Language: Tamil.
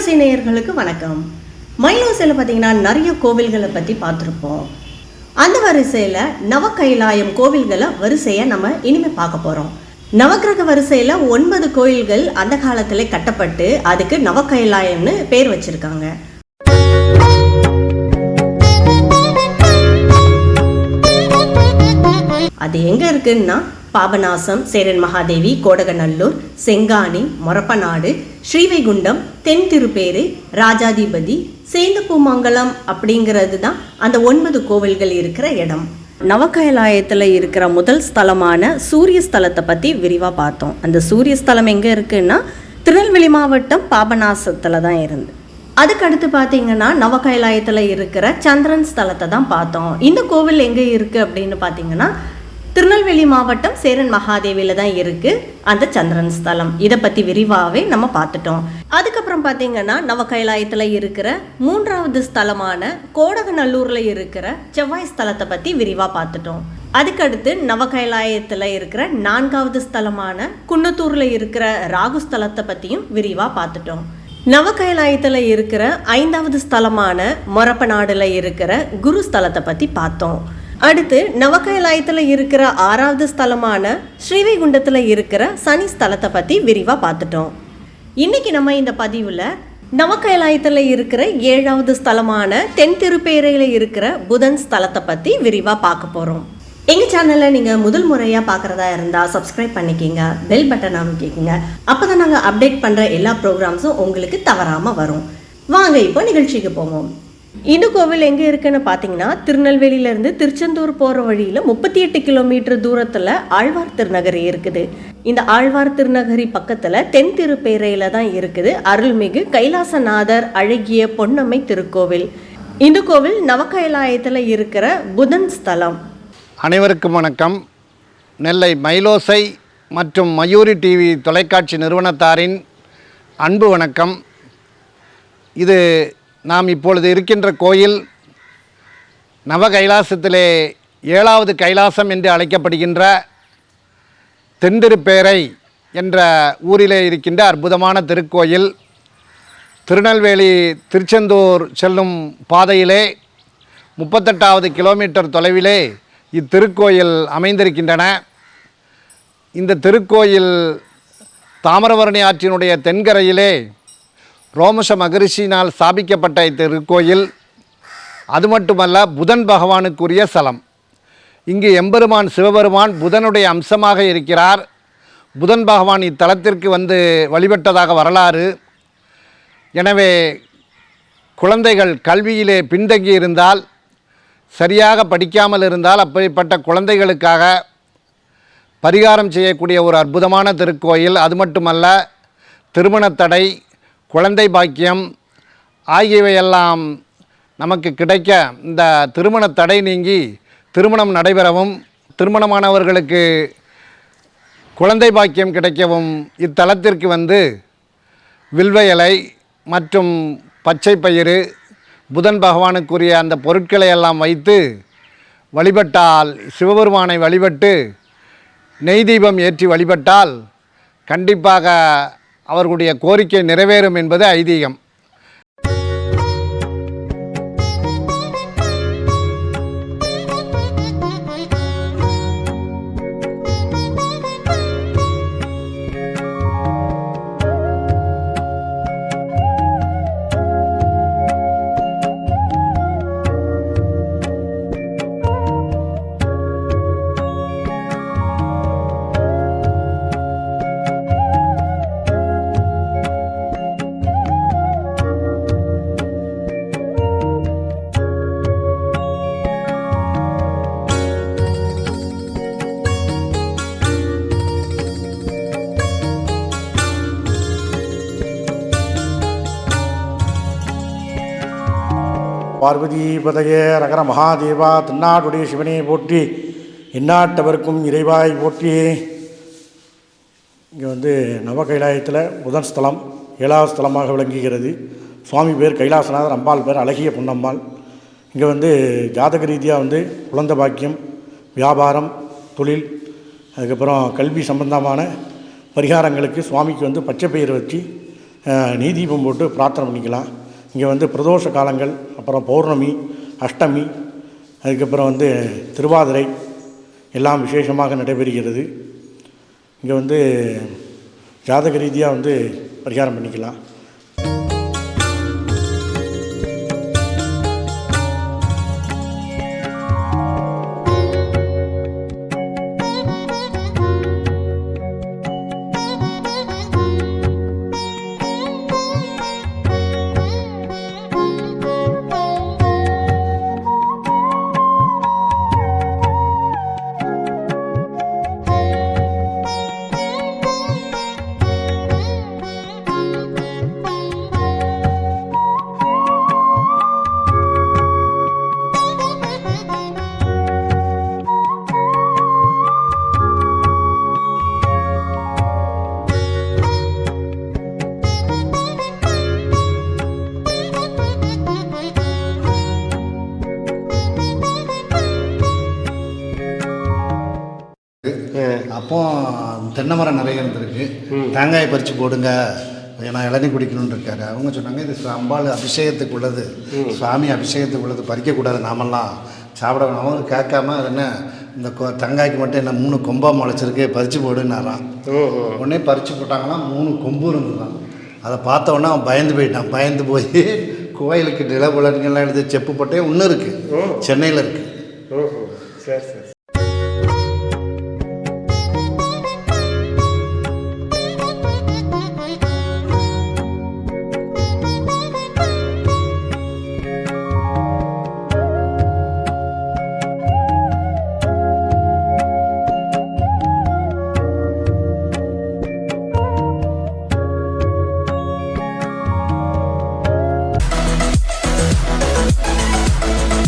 மயிலோசை நேயர்களுக்கு வணக்கம். மயிலோசையில் பார்த்தீங்கன்னா நிறைய கோவில்களை பற்றி பார்த்துருப்போம். அந்த வரிசையில் நவகைலாயம் கோவில்களை வரிசையை நம்ம இனிமேல் பார்க்க போகிறோம் நவக்கிரக வரிசையில் ஒன்பது கோயில்கள் அந்த காலத்திலே கட்டப்பட்டு அதுக்கு நவகைலாயம்னு பேர் வச்சிருக்காங்க. அது எங்கே இருக்குன்னா பாபநாசம் சேரன் மகாதேவி கோடகநல்லூர் செங்கானி மொரப்பநாடு ஸ்ரீவைகுண்டம் தென் திருப்பேரு ராஜாதிபதி சேந்தப்பூமங்கலம் அப்படிங்கிறது தான் அந்த ஒன்பது கோவில்கள் இருக்கிற இடம். நவகயலாயத்தில் இருக்கிற முதல் ஸ்தலமான சூரிய ஸ்தலத்தை பற்றி விரிவாக பார்த்தோம். அந்த சூரிய ஸ்தலம் எங்கே இருக்குன்னா திருநெல்வேலி மாவட்டம் பாபநாசத்தில் தான் இருந்து. அதுக்கு அடுத்து பார்த்தீங்கன்னா நவகைலாயத்தில் இருக்கிற சந்திரன் ஸ்தலத்தை தான் பார்த்தோம். இந்த கோவில் எங்கே இருக்குது அப்படின்னு பார்த்தீங்கன்னா திருநெல்வேலி மாவட்டம் சேரன் மகாதேவியில் தான் இருக்குது அந்த சந்திரன் ஸ்தலம். இதை பற்றி விரிவாகவே நம்ம பார்த்துட்டோம். அதுக்கப்புறம் பார்த்தீங்கன்னா நவகைலாயத்தில் இருக்கிற மூன்றாவது ஸ்தலமான கோடகநல்லூரில் இருக்கிற செவ்வாய் ஸ்தலத்தை பற்றி விரிவாக பார்த்துட்டோம். அதுக்கடுத்து நவகைலாயத்தில் இருக்கிற நான்காவது ஸ்தலமான குன்னத்தூரில் இருக்கிற ராகு ஸ்தலத்தை பற்றியும் விரிவாக பார்த்துட்டோம். நவ கைலாயத்தில் இருக்கிற ஐந்தாவது ஸ்தலமான மொரப்பநாடுல இருக்கிற குரு ஸ்தலத்தை பற்றி பார்த்தோம். அடுத்து நவகைலாயத்தில் இருக்கிற ஆறாவது ஸ்தலமான ஸ்ரீவைகுண்டத்தில் இருக்கிற சனி ஸ்தலத்தை பற்றி விரிவாக பார்த்துட்டோம். இன்னைக்கு நம்ம இந்த பதிவில் நவகைலாயத்தில் இருக்கிற ஏழாவது ஸ்தலமான தென் திருப்பேரையில் இருக்கிற புதன் ஸ்தலத்தை பற்றி விரிவாக பார்க்க போகிறோம் எங்கள் சேனலில் நீங்கள் முதல் முறையாக பார்க்குறதா இருந்தால் சப்ஸ்கிரைப் பண்ணிக்கிங்க பெல் பட்டன் அமைக்கிங்க அப்போ தான் நாங்கள் அப்டேட் பண்ணுற எல்லா ப்ரோக்ராம்ஸும் உங்களுக்கு தவறாமல் வரும். வாங்க இப்போ நிகழ்ச்சிக்கு போவோம். இந்த கோவில் எங்கே இருக்குன்னு பார்த்தீங்கன்னா திருநெல்வேலியிலேருந்து திருச்செந்தூர் போகிற வழியில் முப்பத்தி எட்டு கிலோமீட்டர் தூரத்தில் ஆழ்வார் திருநகரி இருக்குது. இந்த ஆழ்வார் திருநகரி பக்கத்தில் தென் திருப்பேரையில் தான் இருக்குது அருள்மிகு கைலாசநாதர் அழகிய பொன்னம்மை திருக்கோவில். இந்த கோவில் நவகைலாயத்தில் இருக்கிற புதன் ஸ்தலம். அனைவருக்கும் வணக்கம். நெல்லை மயிலோசை மற்றும் மயூரி டிவி தொலைக்காட்சி நிறுவனத்தாரின் அன்பு வணக்கம். இது நாம் இப்பொழுது இருக்கின்ற கோயில் நவ கைலாசத்திலே ஏழாவது கைலாசம் என்று அழைக்கப்படுகின்ற தென்திருப்பேரை என்ற ஊரிலே இருக்கின்ற அற்புதமான திருக்கோயில் திருநெல்வேலி திருச்செந்தூர் செல்லும் பாதையிலே முப்பத்தெட்டாவது கிலோமீட்டர் தொலைவிலே இத்திருக்கோயில் அமைந்திருக்கின்றன. இந்த திருக்கோயில் தாமிரபரணி ஆற்றினுடைய தென்கரையிலே ரோமச மகரிஷினால் ஸ்தாபிக்கப்பட்ட இத்திருக்கோயில் அது மட்டுமல்ல புதன் பகவானுக்குரிய ஸ்தலம். இங்கு எம்பெருமான் சிவபெருமான் புதனுடைய அம்சமாக இருக்கிறார். புதன் பகவான் இத்தலத்திற்கு வந்து வழிபட்டதாக வரலாறு. எனவே குழந்தைகள் கல்வியிலே பின்தங்கி இருந்தால் சரியாக படிக்காமல் இருந்தால் அப்படிப்பட்ட குழந்தைகளுக்காக பரிகாரம் செய்யக்கூடிய ஒரு அற்புதமான திருக்கோயில். அது மட்டுமல்ல திருமணத்தடை குழந்தை பாக்கியம் ஆகியவையெல்லாம் நமக்கு கிடைக்க இந்த திருமண தடை நீங்கி திருமணம் நடைபெறவும் திருமணமானவர்களுக்கு குழந்தை பாக்கியம் கிடைக்கவும் இத்தலத்திற்கு வந்து வில்வ இலை மற்றும் பச்சை பயிறு புதன் பகவானுக்குரிய அந்த பொருட்களை எல்லாம் வைத்து வழிபட்டால் சிவபெருமானை வழிபட்டு நெய் தீபம் ஏற்றி வழிபட்டால் கண்டிப்பாக அவர்களுடைய கோரிக்கை நிறைவேறும் என்பது ஐதீகம். பார்வதிபதையே ரகர மகாதேவா தென்னாடுடைய சிவனே போற்றி இந்நாட்டவர்க்கும் இறைவாய் போற்றி. இங்கே வந்து நவ கைலாயத்தில் புதன் ஸ்தலம் ஏழாவது ஸ்தலமாக விளங்குகிறது. சுவாமி பேர் கைலாசநாதர் அம்பாள் பேர் அழகிய பொன்னம்மாள் இங்கே வந்து ஜாதக ரீதியாக வந்து குழந்தை பாக்கியம் வியாபாரம் தொழில் அதுக்கப்புறம் கல்வி சம்பந்தமான பரிகாரங்களுக்கு சுவாமிக்கு வந்து பச்சை பயிர் வச்சு நீதீபம் போட்டு பிரார்த்தனை பண்ணிக்கலாம். இங்கே வந்து பிரதோஷ காலங்கள் அப்புறம் பௌர்ணமி அஷ்டமி அதுக்கப்புறம் வந்து திருவாதிரை எல்லாம் விசேஷமாக நடைபெறுகிறது. இங்கே வந்து ஜாதக ரீதியாக வந்து பரிகாரம் பண்ணிக்கலாம். அப்போ தென்னை மரம் நிறைய இருந்திருக்கு. தேங்காய் பறித்து போடுங்க. ஏன்னா இளநீ குடிக்கணும்னு இருக்காரு. அவங்க சொன்னாங்க இது அம்பாள் அபிஷேகத்துக்கு உள்ளது சுவாமி அபிஷேகத்துக்கு உள்ளது பறிக்கக்கூடாது நாமெல்லாம் சாப்பிட வேணாம். அவங்க கேட்காம அது என்ன இந்த கொ- தேங்காய்க்கு மட்டும் என்ன மூணு கொம்பா முளைச்சிருக்கு பறித்து போடுன்னாராம். உடனே பறித்து போட்டாங்களாம் மூணு கொம்பு இருந்துதான் அதை பார்த்த உடனே அவன் பயந்து போயிட்டான். பயந்து போய் கோயிலுக்கு நிலபுலன்கள்லாம் எடுத்து செப்பு போட்டே இன்னும் இருக்குது சென்னையில் இருக்குது ஓஹோ. சரி சரி.